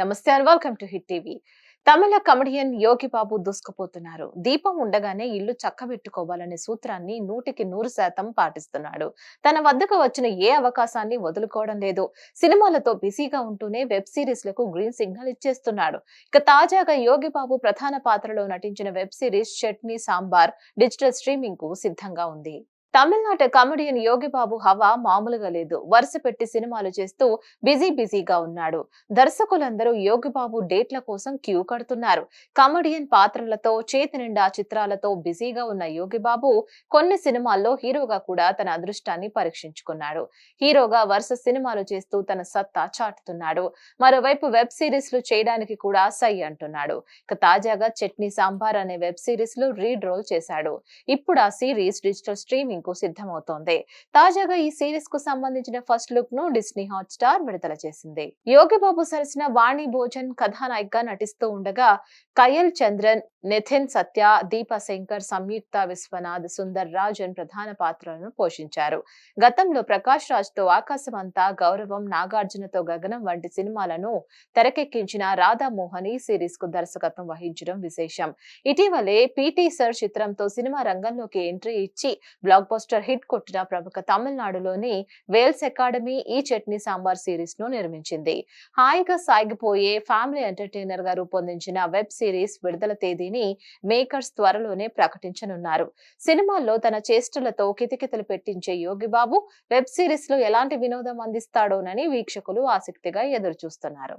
నమస్తే and welcome to hit TV. Tamil comedian Yogi Babu దూసుకుపోతున్నారు. దీపం ఉండగానే ఇల్లు చక్కబెట్టుకోవాలనే సూత్రాన్ని నూటికి నూరు శాతం పాటిస్తున్నాడు. తన వద్దకు వచ్చిన ఏ అవకాశాన్ని వదులుకోవడం లేదు. సినిమాలతో బిజీగా ఉంటూనే వెబ్ సిరీస్లకు గ్రీన్ సిగ్నల్ ఇచ్చేస్తున్నాడు. ఇక తాజాగా యోగి బాబు ప్రధాన పాత్రలో నటించిన web series chutney sambar digital స్ట్రీమింగ్కు సిద్ధంగా ఉంది. తమిళనాట కమెడియన్ యోగి బాబు హవా మామూలుగా లేదు. వరుస పెట్టి సినిమాలు చేస్తూ బిజీ బిజీగా ఉన్నాడు. దర్శకులందరూ యోగి బాబు డేట్ల కోసం క్యూ కడుతున్నారు. కమెడియన్ పాత్రలతో చేతి నిండా చిత్రాలతో బిజీగా ఉన్న యోగి బాబు కొన్ని సినిమాల్లో హీరోగా కూడా తన అదృష్టాన్ని పరీక్షించుకున్నాడు. హీరోగా వరుస సినిమాలు చేస్తూ తన సత్తా చాటుతున్నాడు. మరోవైపు వెబ్ సిరీస్లు చేయడానికి కూడా సై అంటున్నాడు. ఇక తాజాగా చట్నీ సాంబార్ అనే వెబ్ సిరీస్లో రీడ్ రోల్ చేశాడు. ఇప్పుడు ఆ సిరీస్ డిజిటల్ స్ట్రీమింగ్ కు సిద్ధమవుతోంది. తాజాగా ఈ సిరీస్కు సంబంధించిన ఫస్ట్ లుక్ను డిస్నీ హాట్ స్టార్ విడుదల చేసింది. యోగిబాబు బాబు వాణి భోజన్ కథానాయికగా నటిస్తూ ఉండగా కయల్ చంద్రన్ నితిన్ సత్య దీప శంకర్ సంయుక్త విశ్వనాథ్ సుందర్ రాజన్ ప్రధాన పాత్రలను పోషించారు. గతంలో ప్రకాష్ రాజ్తో ఆకాశమంతా గౌరవం నాగార్జునతో గగనం వంటి సినిమాలను తెరకెక్కించిన రాధామోహన్ ఈ సిరీస్కు దర్శకత్వం వహించడం విశేషం. ఇటీవలే పీటీ సర్ చిత్రంతో సినిమా రంగంలోకి ఎంట్రీ ఇచ్చి బ్లాక్ పోస్టర్ హిట్ కొట్టిన ప్రముఖ తమిళనాడులోని వేల్స్ అకాడమీ ఈ చట్నీ సాంబార్ సిరీస్ను నిర్మించింది. హాయిగా సాగిపోయే ఫ్యామిలీ ఎంటర్టైనర్గా రూపొందించిన వెబ్ సిరీస్ విడుదల తేదీని మేకర్స్ త్వరలోనే ప్రకటించనున్నారు. సినిమాల్లో తన చేష్టలతో కితకితలు పెట్టించే యోగి బాబు వెబ్ సిరీస్లో ఎలాంటి వినోదం అందిస్తాడోనని వీక్షకులు ఆసక్తిగా ఎదురు చూస్తున్నారు